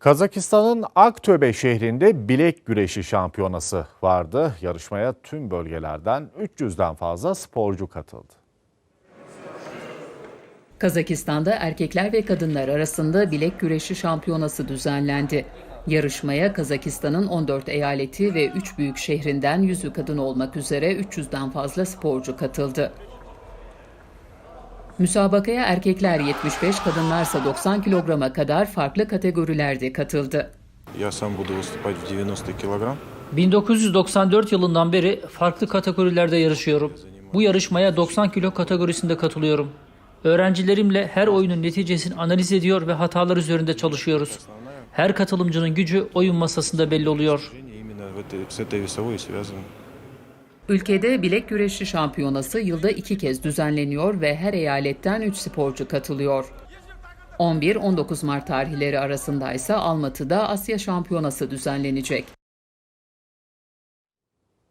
Kazakistan'ın Aktöbe şehrinde bilek güreşi şampiyonası vardı. Yarışmaya tüm bölgelerden 300'den fazla sporcu katıldı. Kazakistan'da erkekler ve kadınlar arasında bilek güreşi şampiyonası düzenlendi. Yarışmaya Kazakistan'ın 14 eyaleti ve 3 büyük şehrinden yüzü kadın olmak üzere 300'den fazla sporcu katıldı. Müsabakaya erkekler 75, kadınlarsa 90 kilograma kadar farklı kategorilerde katıldı. Я сам буду выступать в 90 килограмм. 1994 yılından beri farklı kategorilerde yarışıyorum. Bu yarışmaya 90 kilo kategorisinde katılıyorum. Öğrencilerimle her oyunun neticesini analiz ediyor ve hatalar üzerinde çalışıyoruz. Her katılımcının gücü oyun masasında belli oluyor. Именно в этой, с этой весовой связан. Ülkede bilek güreşi şampiyonası yılda iki kez düzenleniyor ve her eyaletten 3 sporcu katılıyor. 11-19 Mart tarihleri arasında ise Almatı'da Asya Şampiyonası düzenlenecek.